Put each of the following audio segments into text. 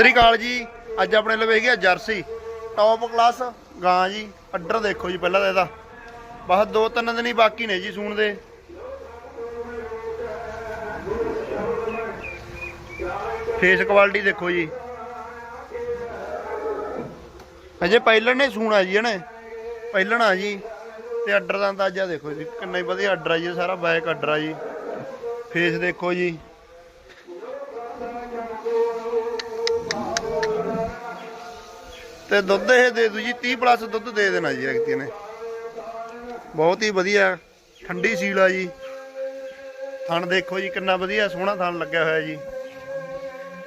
ਸ੍ਰੀ ਅਕਾਲ ਜੀ। ਅੱਜ ਆਪਣੇ ਲਵੇ ਹੈਗੀ ਆ ਜਰਸੀ। ਟੌਪ ਕਲਾਸ ਗਾਂ ਜੀ। ਅੱਡਰ ਦੇਖੋ ਜੀ ਪਹਿਲਾਂ ਤਾਂ ਇਹਦਾ। ਬਸ ਦੋ ਤਿੰਨ ਦਿਨ ਹੀ ਬਾਕੀ ਨੇ ਜੀ ਸੂਣ ਦੇ। ਫੇਸ ਕੁਆਲਿਟੀ ਦੇਖੋ ਜੀ। ਅਜੇ ਪਹਿਲਣ ਨੇ ਸੂਣਾ ਜੀ ਇਹਨੇ ਪਹਿਲਣ ਆ ਜੀ। ਤੇ ਅੱਡਰ ਦਾ ਅੰਦਾਜ਼ਾ ਦੇਖੋ ਜੀ। ਕਿੰਨਾ ਹੀ ਵਧੀਆ ਅੱਡਰ ਆ ਜੀ, ਸਾਰਾ ਬੈਕ ਅੱਡਰ ਆ ਜੀ। ਫੇਸ ਦੇਖੋ ਜੀ। ਤੇ ਦੁੱਧ ਇਹ ਦੇ ਦੂ ਜੀ 30 ਪਲੱਸ ਦੁੱਧ ਦੇ ਦੇਣਾ ਜੀ ਐਕਤੀ ਨੇ। ਬਹੁਤ ਹੀ ਵਧੀਆ, ਠੰਡੀ ਸੀਲ ਆ ਜੀ। ਥਣ ਦੇਖੋ ਜੀ, ਕਿੰਨਾ ਵਧੀਆ ਸੋਹਣਾ ਥਣ ਲੱਗਿਆ ਹੋਇਆ ਜੀ।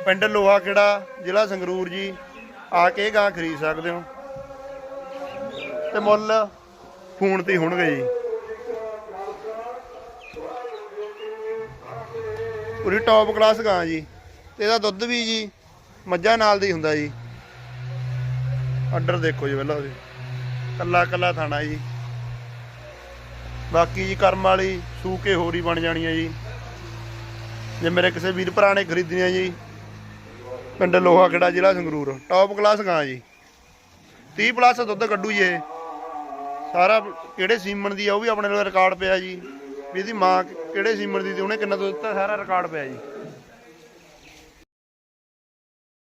ਪਿੰਡ ਲੋਹਾ ਕਿਹੜਾ, ਜ਼ਿਲ੍ਹਾ ਸੰਗਰੂਰ ਜੀ। ਆ ਕੇ ਇਹ ਗਾਂ ਖਰੀਦ ਸਕਦੇ ਹੋ। ਤੇ ਮੁੱਲ ਫੋਨ ਤੇ ਹੋਣਗੇ ਜੀ। ਪੂਰੀ ਟੌਪ ਕਲਾਸ ਗਾਂ ਜੀ। ਤੇ ਇਹਦਾ ਦੁੱਧ ਵੀ ਜੀ, ਮੱਝਾਂ ਨਾਲ ਦੀ ਹੁੰਦਾ ਜੀ। ਆਰਡਰ ਦੇਖੋ ਜੀ ਪਹਿਲਾਂ ਉਹਦੇ ਕੱਲਾ ਕੱਲਾ ਥਾਣਾ ਜੀ। ਬਾਕੀ ਜੀ ਕਰਮ ਵਾਲੀ ਸੂਕੇ ਹੋਰ ਹੀ ਬਣ ਜਾਣੀ ਹੈ ਜੀ। ਜੇ ਮੇਰੇ ਕਿਸੇ ਵੀਰ ਭਰਾ ਨੇ ਖਰੀਦਣੀ ਹੈ ਜੀ, ਪਿੰਡ ਲੋਹਾ ਕਿਹੜਾ ਜ਼ਿਲ੍ਹਾ ਸੰਗਰੂਰ ਟੌਪ ਕਲਾਸ ਗਾਂ ਜੀ। 30 ਪਲੱਸ ਦੁੱਧ ਕੱਢੂ ਜੀ। ਇਹ ਸਾਰਾ ਕਿਹੜੇ ਸੀਮਨ ਦੀ ਆ, ਉਹ ਵੀ ਆਪਣੇ ਕੋਲ ਰਿਕਾਰਡ ਪਿਆ ਜੀ। ਵੀ ਇਹਦੀ ਮਾਂ ਕਿਹੜੇ ਸੀਮਨ ਦੀ ਤੇ ਉਹਨੇ ਕਿੰਨਾ ਦੁੱਧ ਦਿੱਤਾ, ਸਾਰਾ ਰਿਕਾਰਡ ਪਿਆ ਜੀ।